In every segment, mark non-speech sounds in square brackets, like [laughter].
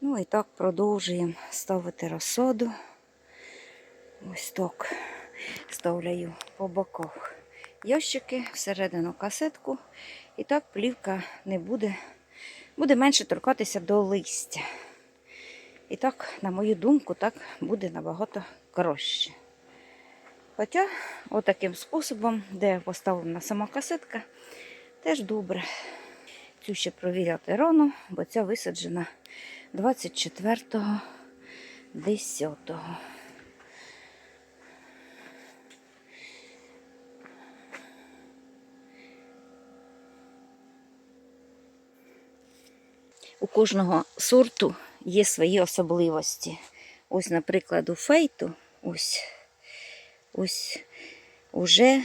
Ну і так продовжуємо ставити розсаду. Ось так ставляю по боках ящики, всередину касетку. І так плівка не буде, буде менше торкатися до листя. І так, на мою думку, так буде набагато краще. Хоча, отаким способом, де поставлена сама касетка, теж добре. Цю ще провіряти рано, бо ця висаджена 24-го 10-го. У кожного сорту є свої особливості. Ось, наприклад, у фейту, ось, ось уже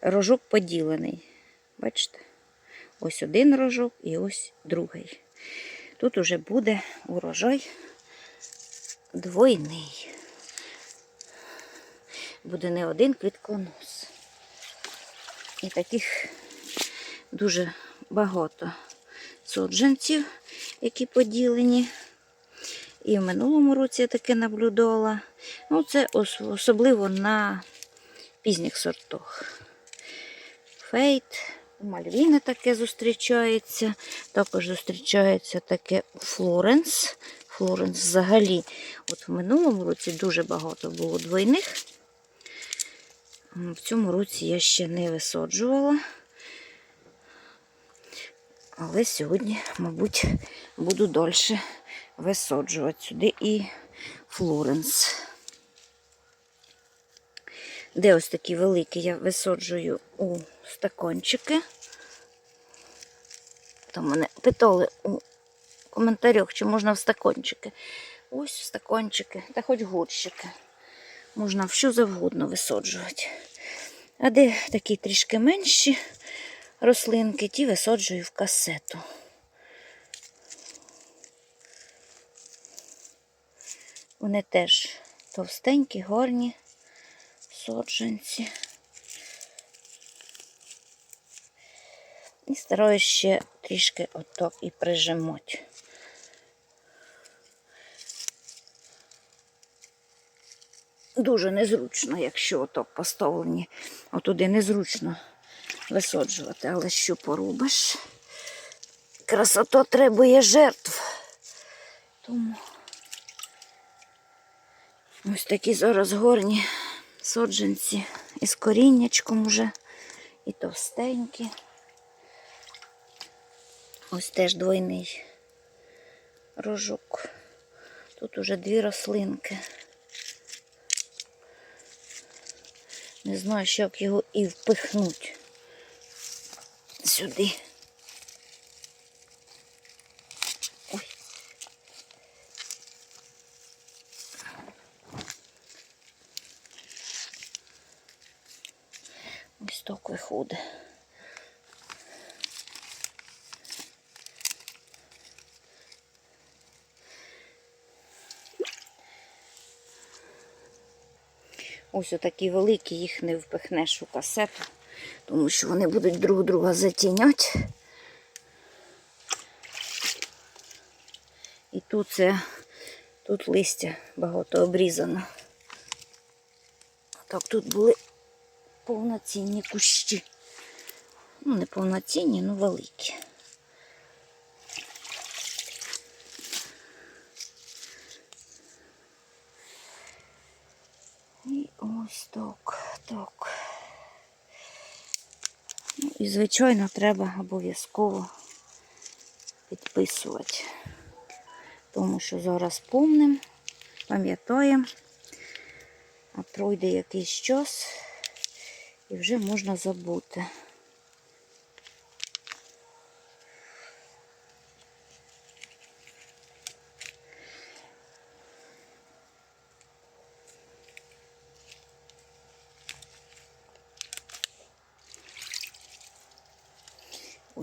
рожок поділений. Бачите? Ось один рожок і ось другий. Тут уже буде урожай двойний. Буде не один квітконос. І таких дуже багато суджанців, які поділені. І в минулому році я таке наблюдала. Ну, це особливо на пізніх сортах. Фейт, Мальвіни таке зустрічається. Також зустрічається таке Флоренс. Флоренс взагалі. От в минулому році дуже багато було двойних. В цьому році я ще не висаджувала. Але сьогодні, мабуть, буду далі висаджувати сюди і Флоренс. Де ось такі великі я висаджую у стакончики. Там мене питали у коментарях, чи можна в стакончики. Ось в стакончики, та хоч горщики. Можна в що завгодно висаджувати. А де такі трішки менші рослинки, ті висаджую в касету. Вони теж товстенькі, гарні саджанці. І стараюсь ще трішки отак і прижимати. Дуже незручно, якщо отак поставлені. Отуди незручно висаджувати, але що поробиш? Красота требує жертв. Тому ось такі зараз горні саджанці із коріннячком уже і товстенькі. Ось теж двойний рожок. Тут уже дві рослинки. Не знаю, як його і впихнуть сюди. Ой. Ось так виходить. Ось отакі великі, їх не впихнеш у касету, тому що вони будуть друг друга затіняти. І тут це, тут листя багато обрізано. Так, тут були повноцінні кущі. Ну, не повноцінні, ну великі. І ось так, так. Ну, і, звичайно, треба обов'язково підписувати. Тому що зараз помним, пам'ятаємо, а пройде якийсь час і вже можна забути.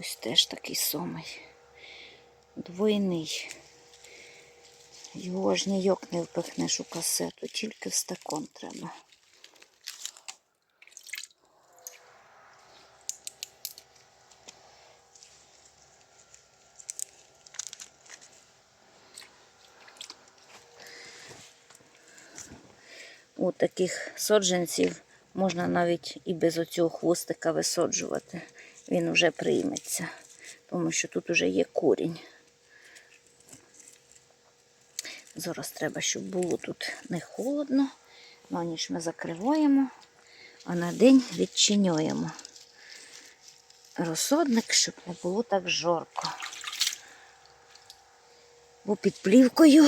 ось теж такий самий. Двойний. Його ж ніяк не впихнеш у касету, тільки в стакон треба. От таких соджанців можна навіть і без оцього хвостика висоджувати. Він вже прийметься, тому що тут вже є корінь. Зараз треба, щоб було тут не холодно. На ніч ми закриваємо, а на день відчиняємо розсадник, щоб не було так жарко. Бо під плівкою,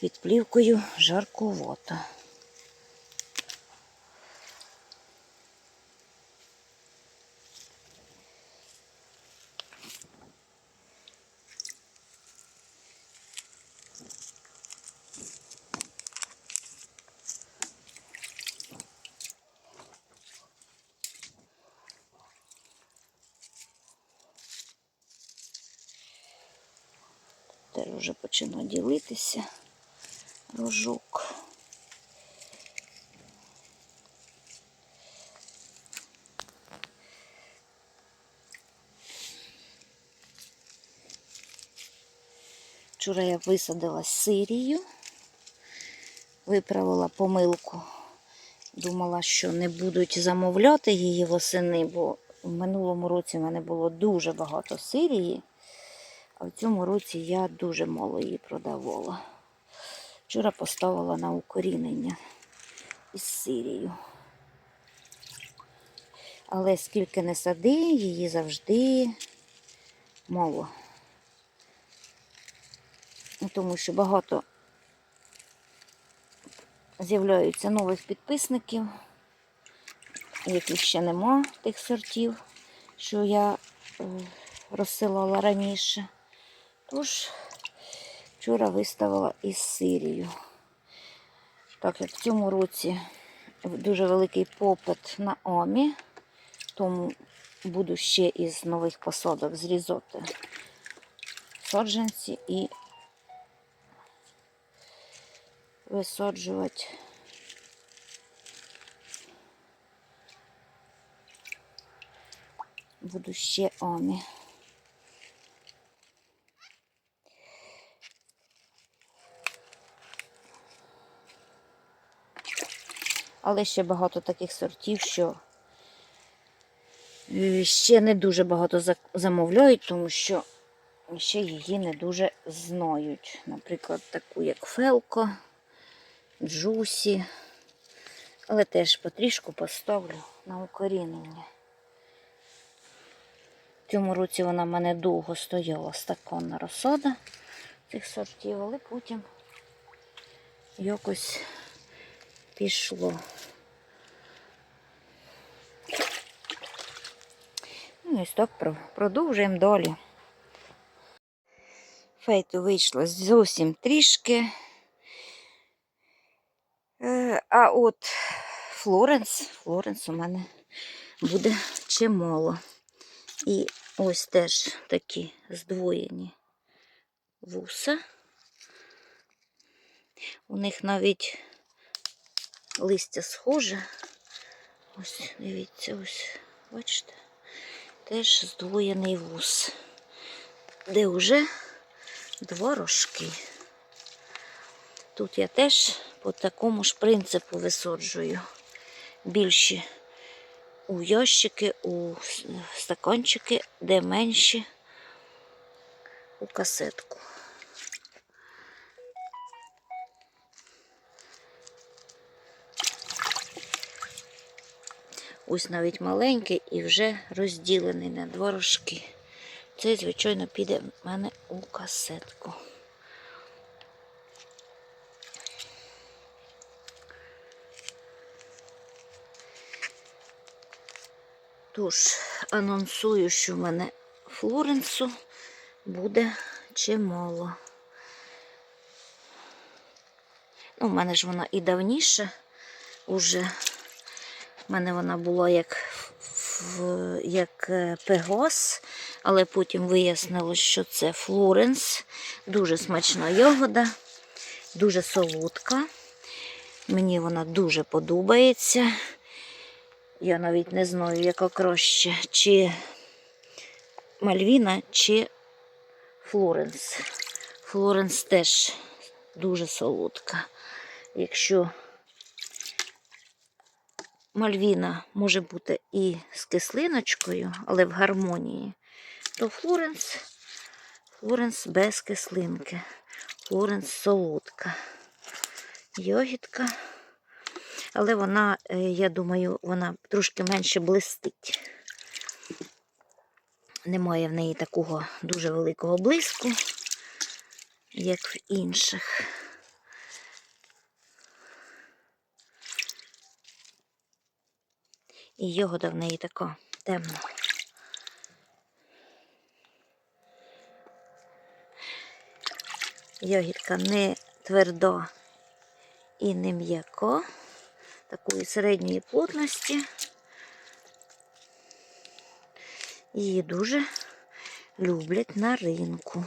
під плівкою жарковато. Теж вже починає ділитися рожок. Вчора я висадила сирію, виправила помилку. Думала, що не будуть замовляти її восени, бо в минулому році в мене було дуже багато сирії. А в цьому році я дуже мало її продавала. Вчора поставила на укорінення із Сирією. Але скільки не сади, її завжди мало. Ну, Тому що багато з'являються нових підписників, яких ще нема тих сортів, що я е, розсилала раніше. Тож, вчора виставила із Сирію. Так як в цьому році дуже великий попит на омі, тому буду ще із нових посадок зрізати саджанці і висаджувати буду ще омі. Але ще багато таких сортів, що е, ще не дуже багато замовляють, тому що ще її не дуже знають. Наприклад, таку як Фелко, Джусі. Але теж потрішку поставлю на укорінення. В цьому році вона в мене довго стояла стаканна розсада цих сортів, але потім якось пішло. Ну, і ось так продовжуємо далі. Фейту вийшло зовсім трішки. Е, А от Флоренс, Флоренс у мене буде чимало. І ось теж такі здвоєні вуса. У них навіть листя схоже. Ось, дивіться, ось, бачите, теж здвоєний вус, де вже два рожки. Тут я теж по такому ж принципу висаджую. Більші у ящики, у стакончики, де менші у касетку. Ось навіть маленький і вже розділений на два рожки. Цей, звичайно, піде в мене у касетку. Тож, анонсую, що в мене Флоренсу буде чимало. Ну, в мене ж вона і давніше уже. У мене вона була як, як е, пегос, але потім вияснилось, що це Флоренс. Дуже смачна ягода, дуже солодка. Мені вона дуже подобається. Я навіть не знаю, яка краще, чи Мальвіна, чи Флоренс. Флоренс теж дуже солодка. Якщо Мальвіна може бути і з кислиночкою, але в гармонії, то Флоренс, Флоренс без кислинки. Флоренс солодка. Йогітка. Але вона, е, я думаю, вона трошки менше блистить. Немає в неї такого дуже великого блиску, як в інших. І йогода в неї така темна. Йогітка не тверда і не м'яка, такої середньої плотності. Її дуже люблять на ринку.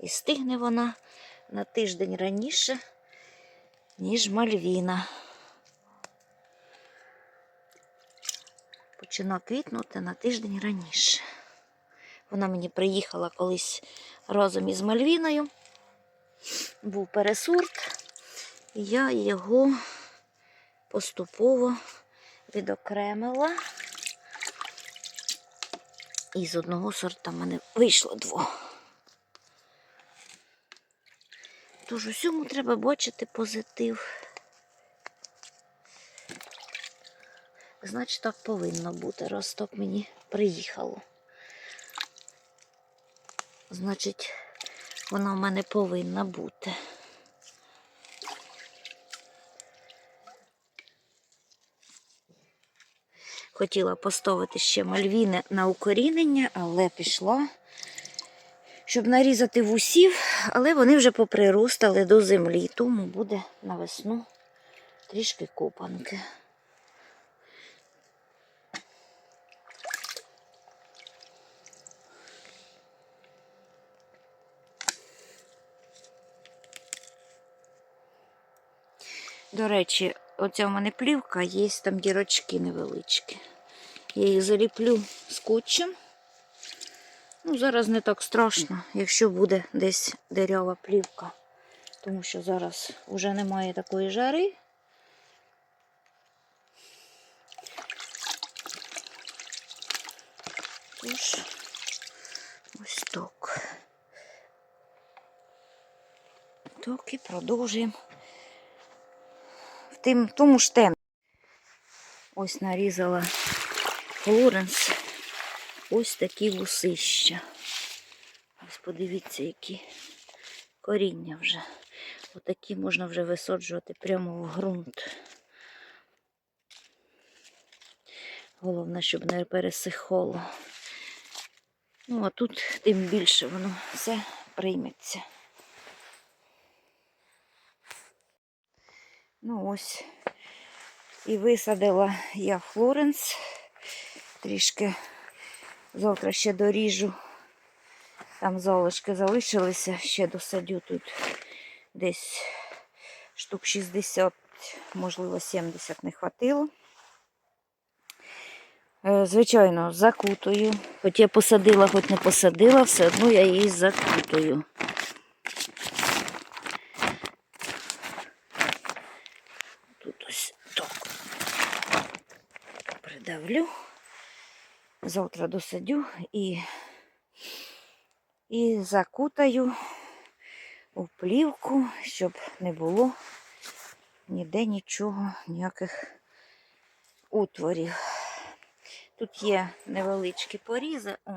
І стигне вона на тиждень раніше, ніж Мальвіна. Почина квітнути на тиждень раніше. Вона мені приїхала колись разом із Мальвіною. Був пересорт, і я його поступово відокремила. І з одного сорта в мене вийшло двох. Тож усьому треба бачити позитив. Значить, так повинно бути, раз так мені приїхало. Значить, вона в мене повинна бути. Хотіла поставити ще мальвіни на укорінення, але пішла, щоб нарізати вусів, але вони вже поприростали до землі, тому буде на весну трішки копанки. До речі, оця в мене плівка, є там дірочки невеличкі. Я їх заліплю скотчем. Ну, зараз не так страшно, якщо буде десь дерева плівка. Тому що зараз вже немає такої жари. Тож, ось так. Так і продовжуємо в тому ж темі. Ось нарізала Флоренс. Ось такі вусища. Ось подивіться, які коріння вже. Отакі можна вже висаджувати прямо в ґрунт. Головне, щоб не пересихало. Ну, а тут тим більше воно все прийметься. Ну ось і висадила я Флоренс. Трішки завтра ще доріжу. Там залишки залишилися, ще досадю тут десь штук 60, можливо, 70 не хватило. Е, Звичайно, закутую. Хоч я посадила, хоч не посадила, все одно я її закутую. Тут ось так придавлю. Завтра досадю і, і закутаю у плівку, щоб не було ніде нічого, ніяких утворів. Тут є невеличкі порізи. О,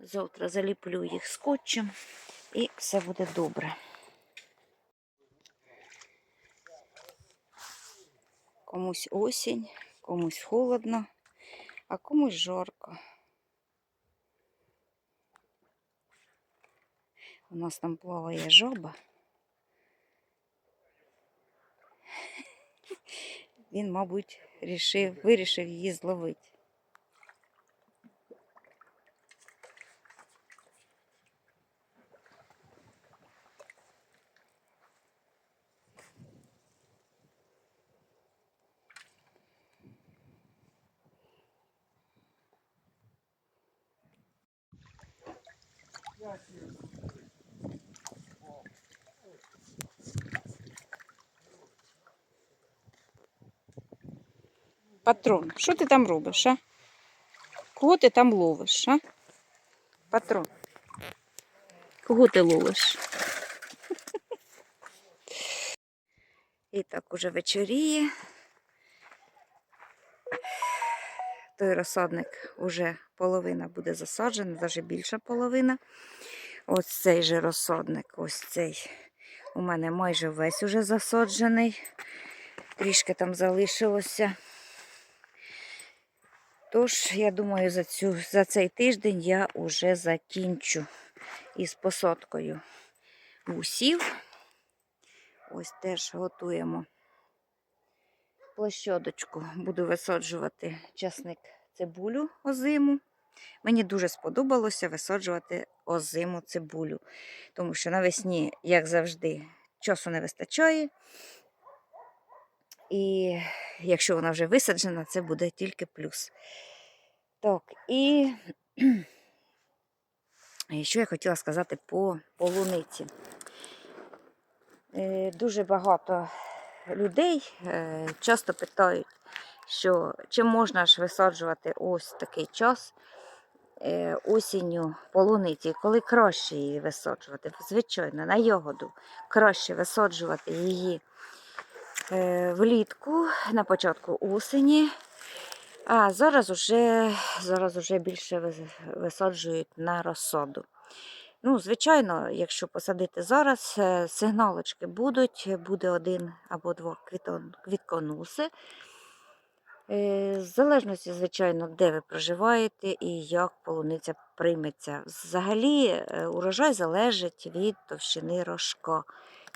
завтра заліплю їх скотчем і все буде добре. Комусь осінь, комусь холодно, а комусь жарко. У нас там плаває жаба. Він, мабуть, рішив, вирішив її зловити. Патрон, що ти там робиш, а? Кого ти там ловиш, а? Патрон. Кого ти ловиш? І так уже вечоріє. Той розсадник уже половина буде засаджена, навіть більша половина. Ось цей же розсадник, ось цей. У мене майже весь уже засаджений. Трішки там залишилося. Тож, я думаю, за, цю, за цей тиждень я вже закінчу із посадкою вусів. Ось теж готуємо площадочку. Буду висаджувати часник цибулю озиму. Мені дуже сподобалося висаджувати озиму цибулю, тому що навесні, як завжди, часу не вистачає. І якщо вона вже висаджена, це буде тільки плюс. Так, і [clears throat] і що я хотіла сказати по полуниці. Е, Дуже багато людей е, часто питають, що чи можна ж висаджувати ось такий час е, осінню полуниці, коли краще її висаджувати. Звичайно, на ягоду краще висаджувати її е, влітку, на початку осені. А зараз уже, зараз уже більше вис- висаджують на розсаду. Ну, звичайно, якщо посадити зараз, е, сигналочки будуть, буде один або два квітконуси. Е, В залежності, звичайно, де ви проживаєте і як полуниця прийметься. Взагалі, е, урожай залежить від товщини рожка.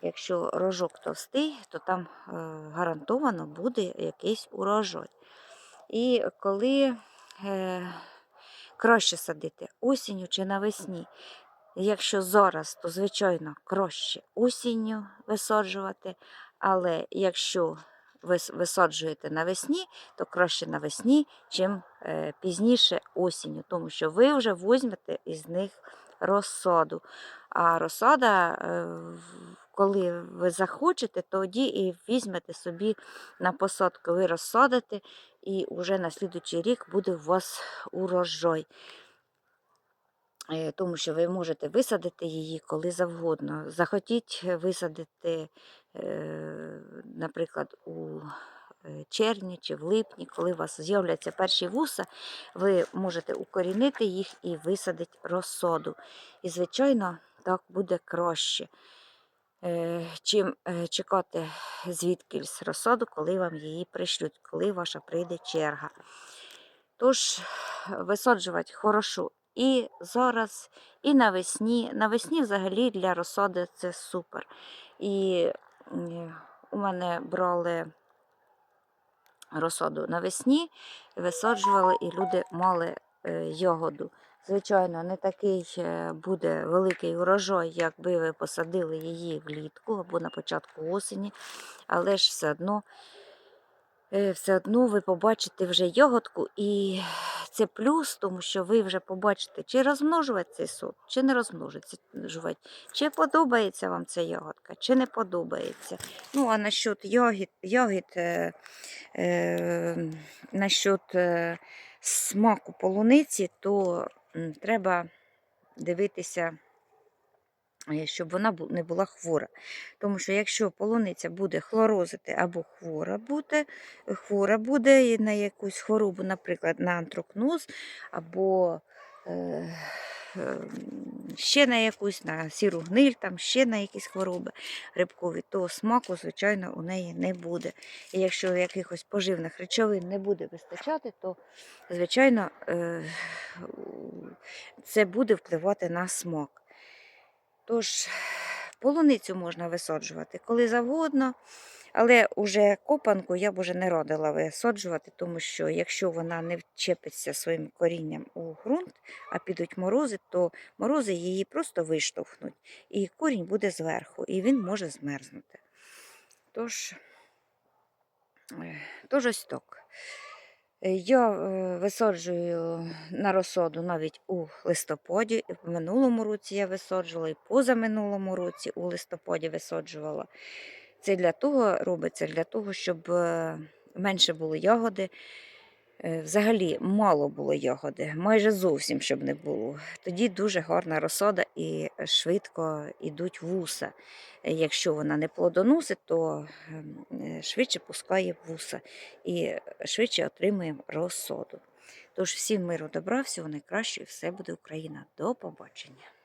Якщо рожок товстий, то там е, гарантовано буде якийсь урожай. І коли е, краще садити осінню чи навесні. Якщо зараз, то звичайно краще осінню висаджувати, але якщо ви висаджуєте навесні, то краще навесні, чим е, пізніше осінню, тому що ви вже візьмете із них розсаду. А розсада, е, коли ви захочете, тоді і візьмете собі на посадку, ви розсадите, і вже на слідуючий рік буде у вас урожай. Е, Тому що ви можете висадити її коли завгодно. Захотіть висадити, е, наприклад, у е, червні чи в липні, коли у вас з'являться перші вуса, ви можете укорінити їх і висадити розсаду. І, звичайно, так буде краще, чим чекати звідкись розсаду, коли вам її пришлють, коли ваша прийде черга. Тож висаджувати хорошо і зараз, і навесні. Навесні взагалі для розсади це супер. І у мене брали розсаду навесні, висаджували, і люди мали е, ягоду. Звичайно, не такий е, буде великий урожай, якби ви посадили її влітку або на початку осені, але ж все одно е, все одно ви побачите вже ягодку, і це плюс, тому що ви вже побачите, чи розмножувати цей сорт, чи не розмножується. чи подобається вам ця ягодка, чи не подобається. Ну, а насчет ягід, ягід е, е, насчет е, смаку полуниці, то треба дивитися щоб вона не була хвора. Тому що якщо полуниця буде хлорозити або хвора буде, хвора буде на якусь хворобу, наприклад, на антрокноз, або е, ем, ще на якусь, на сіру гниль, там ще на якісь хвороби грибкові, то смаку, звичайно, у неї не буде. І якщо якихось поживних речовин не буде вистачати, то, звичайно, е, це буде впливати на смак. Тож полуницю можна висаджувати коли завгодно, але уже копанку я б уже не радила висаджувати, тому що якщо вона не вчепиться своїм корінням у ґрунт, а підуть морози, то морози її просто виштовхнуть, і корінь буде зверху, і він може змерзнути. Тож, тож ось так. Е, Я висоджую висаджую на розсоду навіть у листопаді. В минулому році я висаджувала, і позаминулому році у листопаді висаджувала. Це для того робиться, для того, щоб е, менше було ягоди. Е, Взагалі мало було ягоди, майже зовсім щоб не було. Тоді дуже гарна розсада і швидко йдуть вуса. Е, Якщо вона не плодоносить, то ем, е, швидше пускає вуса і швидше отримуємо розсаду. Тож всім миру добра, всього найкращого, і все буде Україна. До побачення.